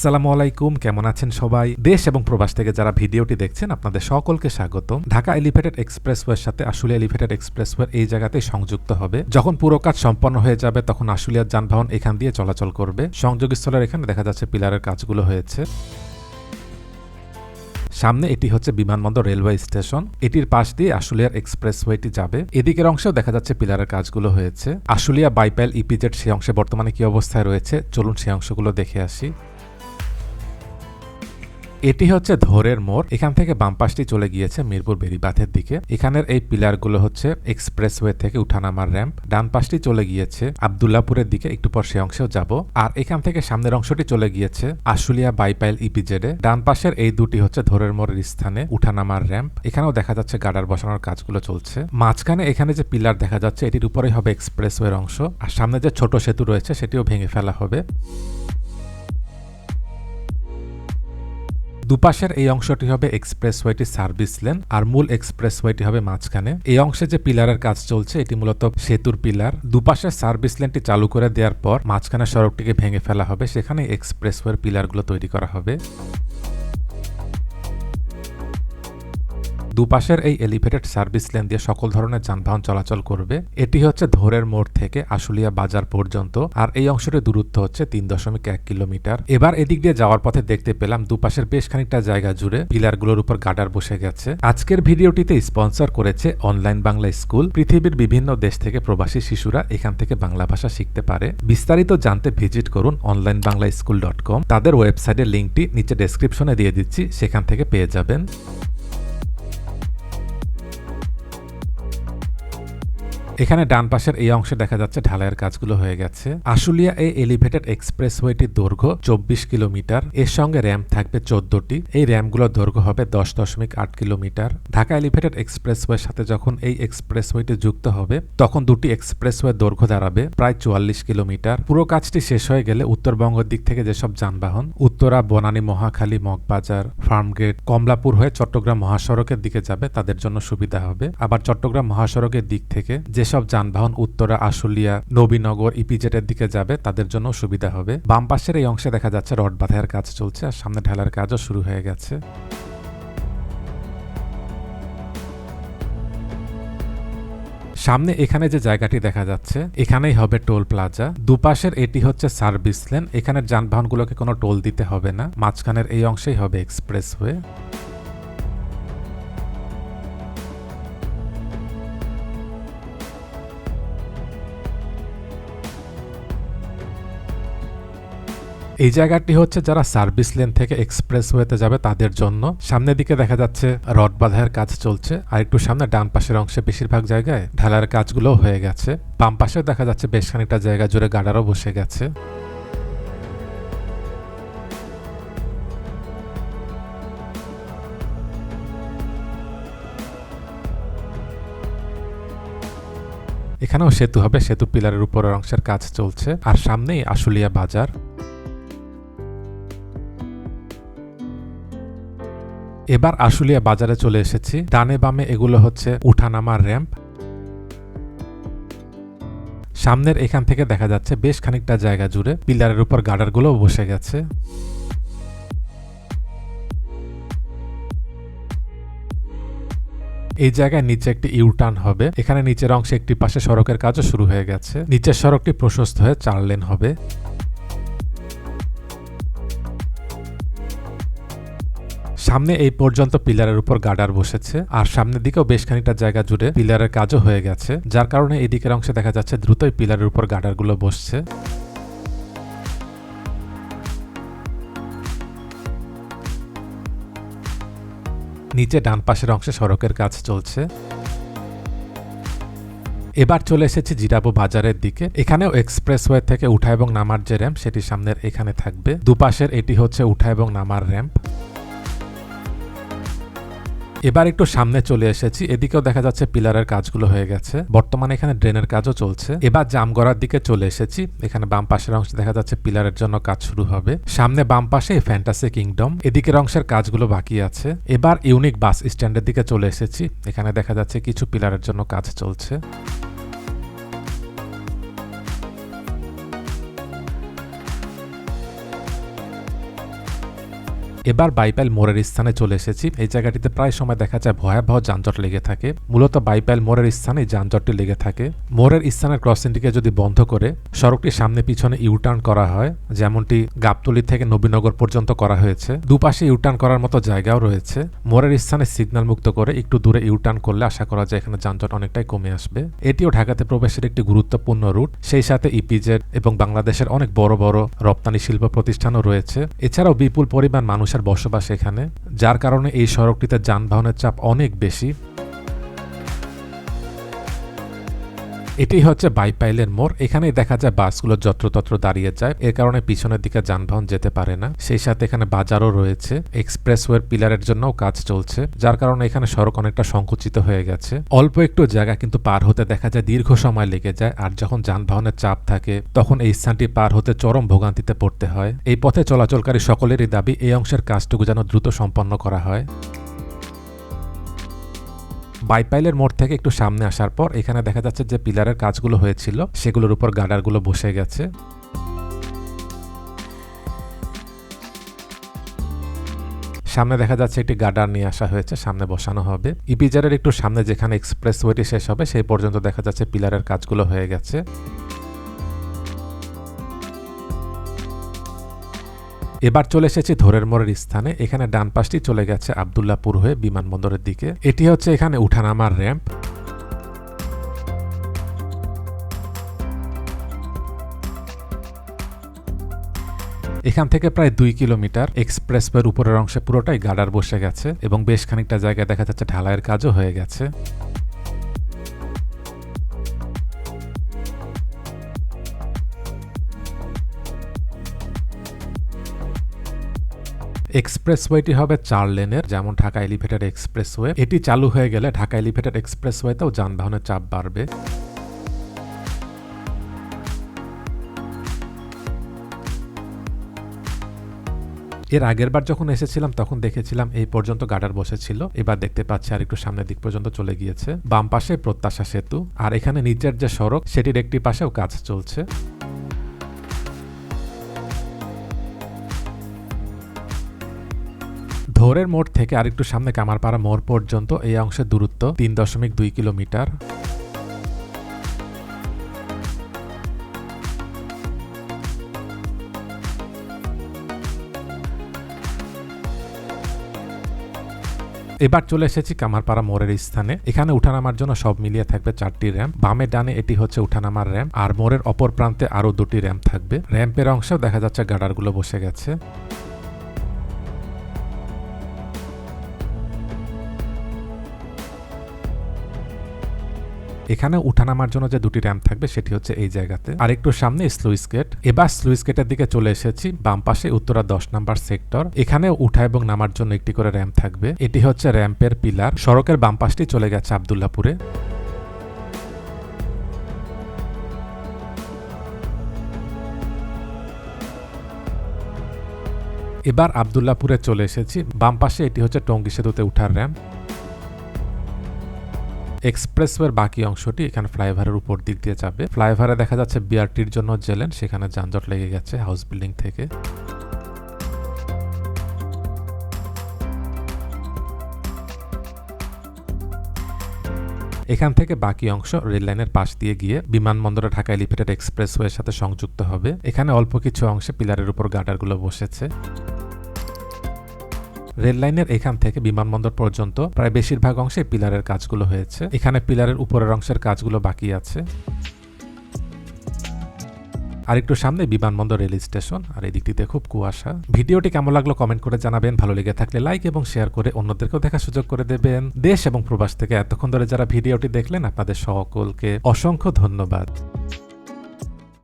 আসসালামু আলাইকুম, কেমন আছেন সবাই? দেশ এবং প্রবাস থেকে যারা ভিডিওটি দেখছেন, আপনাদের সকলকে স্বাগত ঢাকা এলিভেটেড এক্সপ্রেসওয়ের সাথে আশুলিয়া এলিভেটেড এক্সপ্রেসওয়ে এই জায়গাতে সংযুক্ত হবে। যখন পুরো কাজ সম্পন্ন হয়ে যাবে, তখন আশুলিয়ার যানবাহন এখান দিয়ে চলাচল করবে। সংযোগস্থলের এখানে দেখা যাচ্ছে পিলারের কাজগুলো হয়েছে। সামনে এটি হচ্ছে বিমানবন্দর রেলওয়ে স্টেশন। এটির পাশ দিয়ে আশুলিয়ার এক্সপ্রেসওয়েটি যাবে। এদিকের অংশেও দেখা যাচ্ছে পিলারের কাজগুলো হয়েছে। আশুলিয়া বাইপাইল ইপিজেড সেই অংশে বর্তমানে কি অবস্থায় রয়েছে, চলুন সেই অংশগুলো দেখে আসি। এটি হচ্ছে ধরের মোড়। এখান থেকে বাম পাশটি চলে গিয়েছে মিরপুর বেরিবাঁধের দিকে। এখানের এই পিলারগুলো হচ্ছে এক্সপ্রেসওয়ে থেকে উঠানামার র্যাম্প। ডান পাশটি চলে গিয়েছে আবদুল্লাপুরের দিকে, একটু পর সে অংশেও যাব। আর এখান থেকে সামনের অংশটি চলে গিয়েছে আশুলিয়া বাইপাইল ইপিজেডে। ডান পাশের এই দুটি হচ্ছে ধরের মোড়ের স্থানে উঠানামার র্যাম্প। এখানেও দেখা যাচ্ছে গাডার বসানোর কাজগুলো চলছে। মাঝখানে এখানে যে পিলার দেখা যাচ্ছে, এটির উপরেই হবে এক্সপ্রেসওয়ের অংশ। আর সামনে যে ছোট সেতু রয়েছে, সেটিও ভেঙে ফেলা হবে। দুপাশের এই অংশটি হবে এক্সপ্রেসওয়েটি সার্ভিস লেন, আর মূল এক্সপ্রেসওয়েটি হবে মাঝখানে। এই অংশে যে পিলারের কাজ চলছে, এটি মূলত সেতুর পিলার। দুপাশের সার্ভিস লেনটি চালু করে দেওয়ার পর মাঝখানে সড়কটিকে ভেঙে ফেলা হবে। সেখানে এক্সপ্রেসওয়ের পিলারগুলো তৈরি করা হবে। দুপাশের এই এলিভেটেড সার্ভিস লেন দিয়ে সকল ধরনের যানবাহন চলাচল করবে, এটি হচ্ছে ধরের মোড় থেকে আশুলিয়া বাজার পর্যন্ত, আর এই অংশটির দূরত্ব হচ্ছে তিন দশমিক এক কিলোমিটার। এবার এদিক দিয়ে যাওয়ার পথে দেখতে পেলাম দুপাশের বেশ খানিকটা জায়গা জুড়ে পিলারগুলোর উপর গাডার বসে গেছে। আজকের ভিডিওটিতে স্পন্সর করেছে অনলাইন বাংলা স্কুল, পৃথিবীর বিভিন্ন দেশ থেকে প্রবাসী শিশুরা এখান থেকে বাংলা ভাষা শিখতে পারে। বিস্তারিত জানতে ভিজিট করুন online Bangla school dot com. তাদের ওয়েবসাইটের লিঙ্কটি নিচে ডেসক্রিপশনে দিয়ে দিচ্ছি, সেখান থেকে পেয়ে যাবেন। এখানে ডান পাশের এই অংশে দেখা যাচ্ছে ঢালাইয়ের কাজগুলো হয়ে গেছে। আশুলিয়া এই এলিভেটেড এক্সপ্রেসওয়েটির দৈর্ঘ্য চব্বিশ কিলোমিটার, এর সঙ্গে র্যাম থাকবে চোদ্দটি। এই র্যামগুলোর দৈর্ঘ্য হবে দশ দশমিক আট কিলোমিটার। ঢাকা এলিভেটেড এক্সপ্রেসওয়ের সাথে যখন এই এক্সপ্রেসওয়েটি যুক্ত হবে, তখন দুটি এক্সপ্রেসওয়ে দৈর্ঘ্য দাঁড়াবে প্রায় চুয়াল্লিশ কিলোমিটার। পুরো কাজটি শেষ হয়ে গেলে উত্তরবঙ্গের দিক থেকে যেসব যানবাহন, উত্তরা, বনানী, মহাখালী, মগবাজার, ফার্মগেট, কমলাপুর হয়ে চট্টগ্রাম মহাসড়কের দিকে যাবে, তাদের জন্য সুবিধা হবে। আবার চট্টগ্রাম মহাসড়কের দিক থেকে যে যেসব যানবাহন উত্তরা, আশুলিয়া, নবীনগর ইপিজেটের দিকে যাবে, তাদের জন্য সুবিধা হবে। বাম পাশের এই অংশে দেখা যাচ্ছে রড বাঁধাইয়ের কাজ চলছে আর সামনে ঢালার কাজও শুরু হয়ে গেছে। সামনে এখানে যে জায়গাটি দেখা যাচ্ছে, এখানেই হবে টোল প্লাজা। দুপাশের এটি হচ্ছে সার্ভিস লেন, এখানের যানবাহনগুলোকে কোনো টোল দিতে হবে না। মাঝখানের এই অংশেই হবে এক্সপ্রেসওয়ে। এই জায়গাটি হচ্ছে যারা সার্ভিস লেন থেকে এক্সপ্রেস ওয়েতে যাবে তাদের জন্য। সামনের দিকে দেখা যাচ্ছে রড বাঁধার কাজ চলছে। আর একটু সামনে ডান পাশের অংশে বেশিরভাগ জায়গায় ঢালার কাজগুলো হয়ে গেছে। বাম পাশেও দেখা যাচ্ছে বেশ খানিকটা জায়গা জুড়ে গাডারও বসে গেছে। এখানেও সেতু হবে। সেতু পিলারের উপরের অংশের কাজ চলছে। আর সামনেই আশুলিয়া বাজার। এবার আশুলিয়া বাজারে চলে এসেছি। ডানে বামে এগুলো হচ্ছে উঠানামার র্যাম্প। সামনের এখান থেকে দেখা যাচ্ছে বেশ খানিকটা জায়গা জুড়ে পিলারের উপর গার্ডারগুলো বসে গেছে। এই জায়গায় নিচে একটি ইউটার্ন হবে। এখানে নিচের অংশে একটি পাশে সড়কের কাজও শুরু হয়ে গেছে। নিচের সড়কটি প্রশস্ত হয়ে চার লেন হবে। সামনে এই পর্যন্ত পিলারের উপর গার্ডার বসেছে, আর সামনের দিকেও বেশ খানিকটা জায়গা জুড়ে পিলারের কাজও হয়ে গেছে, যার কারণে এদিকের অংশে দেখা যাচ্ছে দ্রুতই পিলারের উপর গার্ডারগুলো বসছে। নিচে ডান পাশের অংশে সড়কের কাজ চলছে। এবার চলে এসেছি জিরাবো বাজারের দিকে। এখানেও এক্সপ্রেসওয়ে থেকে উঠা এবং নামার যে র্যাম্প, সেটি সামনের এখানে থাকবে। দুপাশের এটি হচ্ছে উঠা এবং নামার র্যাম্প। এবার একটু সামনে চলে এসেছি। এদিকেও দেখা যাচ্ছে পিলারের কাজগুলো হয়ে গেছে। বর্তমানে এখানে ড্রেনের কাজও চলছে। এবার জামগড়ার দিকে চলে এসেছি। এখানে বাম পাশের অংশে দেখা যাচ্ছে পিলারের জন্য কাজ শুরু হবে। সামনে বাম পাশে ফ্যান্টাসি কিংডম এদিকের অংশের কাজগুলো বাকি আছে। এবার ইউনিক বাস স্ট্যান্ডের দিকে চলে এসেছি। এখানে দেখা যাচ্ছে কিছু পিলারের জন্য কাজ চলছে। এবার বাইপাইল মোড়ের স্থানে চলে এসেছি। এই জায়গাটিতে প্রায় সময় দেখা যায় ভয়াবহ যানজট লেগে থাকে। মূলত বাইপাইল মোড়ের স্থানে যানজটটি লেগে থাকে। মোড়ের স্থানের ক্রসিংটিকে যদি বন্ধ করে সড়কটি সামনে পিছনে ইউটার্ন করা হয়, যেমনটি গাবতলি থেকে নবীনগর পর্যন্ত করা হয়েছে, দুপাশে ইউটার্ন করার মতো জায়গাও রয়েছে। মোড়ের স্থানে সিগন্যাল মুক্ত করে একটু দূরে ইউটার্ন করলে আশা করা যায় এখানে যানজট অনেকটাই কমে আসবে। এটিও ঢাকাতে প্রবেশের একটি গুরুত্বপূর্ণ রুট। সেই সাথে ইপিজেড এবং বাংলাদেশের অনেক বড় বড় রপ্তানি শিল্প প্রতিষ্ঠানও রয়েছে। এছাড়াও বিপুল পরিমাণ মানুষের বসবাস এখানে যার কারণে এই সড়কটিতে যানবাহনের চাপ অনেক বেশি। এটি হচ্ছে বাইপাইলের মোড়। এখানে দেখা যায় বাসগুলো যত্রতত্র দাঁড়িয়ে যায়। এর কারণে পিছনের দিকে যানবাহন যেতে পারে না। সেই সাথে এখানে বাজারও রয়েছে। এক্সপ্রেসওয়ের পিলারের জন্যও কাজ চলছে। যার কারণে এখানে সড়ক অনেকটা সংকুচিত হয়ে গেছে। অল্প একটু জায়গা কিন্তু পার হতে দেখা যায়, দীর্ঘ সময় লেগে যায়। আর যখন যানবাহনের চাপ থাকে, তখন এই স্থানটি পার হতে চরম ভোগান্তিতে পড়তে হয়। এই পথে চলাচলকারী সকলেরই দাবি, এই অংশের কাজটুকু যেন দ্রুত সম্পন্ন করা হয়। বাইপাইলের মোড় থেকে একটু সামনে আসার পর এখানে দেখা যাচ্ছে যে পিলারের কাজগুলো হয়েছিল, সেগুলোর উপর গার্ডারগুলো বসে গেছে। সামনে দেখা যাচ্ছে একটি গার্ডার নিয়ে আসা হয়েছে, সামনে বসানো হবে। ইপিজারের একটু সামনে যেখানে এক্সপ্রেস ওয়েটি শেষ হবে, সেই পর্যন্ত দেখা যাচ্ছে পিলারের কাজগুলো হয়ে গেছে। এবার চলে এসেছি ধরের মোড়ের স্থানে। এখানে ডান পাশটি চলে গেছে আবদুল্লাপুর হয়ে বিমানবন্দরের দিকে। এটি হচ্ছে এখানে উঠানামার র্যাম্প। এখান থেকে প্রায় দুই কিলোমিটার এক্সপ্রেসওয়ের উপরের অংশে পুরোটাই গার্ডার বসে গেছে এবং বেশ খানিকটা জায়গায় দেখা যাচ্ছে ঢালাইয়ের কাজও হয়ে গেছে। এক্সপ্রেসওয়েটি হবে চার লেনের, যেমন ঢাকা এলিভেটেড এক্সপ্রেসওয়ে। এটি চালু হয়ে গেলে ঢাকা এলিভেটেড এক্সপ্রেসওয়েতেও যানবাহনের চাপ বাড়বে। এর আগের বার যখন এসেছিলাম, তখন দেখেছিলাম এই পর্যন্ত গার্ডার বসেছিল। এবার দেখতে পাচ্ছি আর একটু সামনের দিক পর্যন্ত চলে গিয়েছে। বাম পাশে প্রত্যাশা সেতু, আর এখানে নিচের যে সড়ক, সেটির একটি পাশেও কাজ চলছে। ধরের মোড় থেকে আরেকটু সামনে কামারপাড়া মোড় পর্যন্ত এই অংশের দূরত্ব তিন দশমিক দুই কিলোমিটার। এবার চলে এসেছি কামারপাড়া মোড়ের স্থানে। এখানে উঠানামার জন্য সব মিলিয়ে থাকবে চারটি র্যাম্প। বামে ডানে এটি হচ্ছে উঠানামার র্যাম্প আর মোড়ের অপর প্রান্তে আরও দুটি র্যাম্প থাকবে। র্যাম্পের অংশেও দেখা যাচ্ছে গার্ডারগুলো বসে গেছে। এখানে উঠানামার জন্য যে দুটি র্যাম্প থাকবে সেটি হচ্ছে এই জায়গাতে। আর একটু সামনে স্লুইস গেট। এবার স্লুইস গেটের দিকে চলে এসেছি, বাম পাশে উত্তরা দশ নাম্বার সেক্টর। এখানে উঠা এবং নামার জন্য একটি করে র্যাম্প থাকবে। এটি হচ্ছে র্যাম্পের পিলার। সড়কের বাম পাশটি চলে গেছে আবদুল্লাপুরে। এবার আবদুল্লাপুরে চলে এসেছি। বাম পাশে এটি হচ্ছে টঙ্গী সেতুতে উঠার র্যাম্প এক্সপ্রেসওয়ের বাকি অংশটি এখানে ফ্লাইওভারের উপর দিক দিয়ে যাবে ফ্লাইওভারে দেখা যাচ্ছে বিআরটির জন্য জেলেন, সেখানে যানজট লেগে গেছে হাউস বিল্ডিং থেকে। এখান থেকে বাকি অংশ রেল লাইনের পাশ দিয়ে গিয়ে বিমানবন্দরে ঢাকা এলিভেটেড এক্সপ্রেসওয়ের সাথে সংযুক্ত হবে। এখানে অল্প কিছু অংশে পিলারের উপর গার্ডারগুলো বসেছে। রেল লাইনের এখান থেকে বিমানবন্দর পর্যন্ত প্রায় বেশিরভাগ অংশে পিলারের কাজগুলো হয়েছে। এখানে পিলারের উপরের অংশের কাজগুলো বাকি আছে। আর একটু সামনে বিমানবন্দর রেল স্টেশন, আর এই দিকটিতে খুব কুয়াশা। ভিডিওটি কেমন লাগল কমেন্ট করে জানাবেন। ভালো লেগে থাকলে লাইক এবং শেয়ার করে অন্যদেরকেও দেখার সুযোগ করে দেবেন। দেশ এবং প্রবাস থেকে এতক্ষণ ধরে যারা ভিডিওটি দেখলেন, আপনাদের সকলকে অসংখ্য ধন্যবাদ।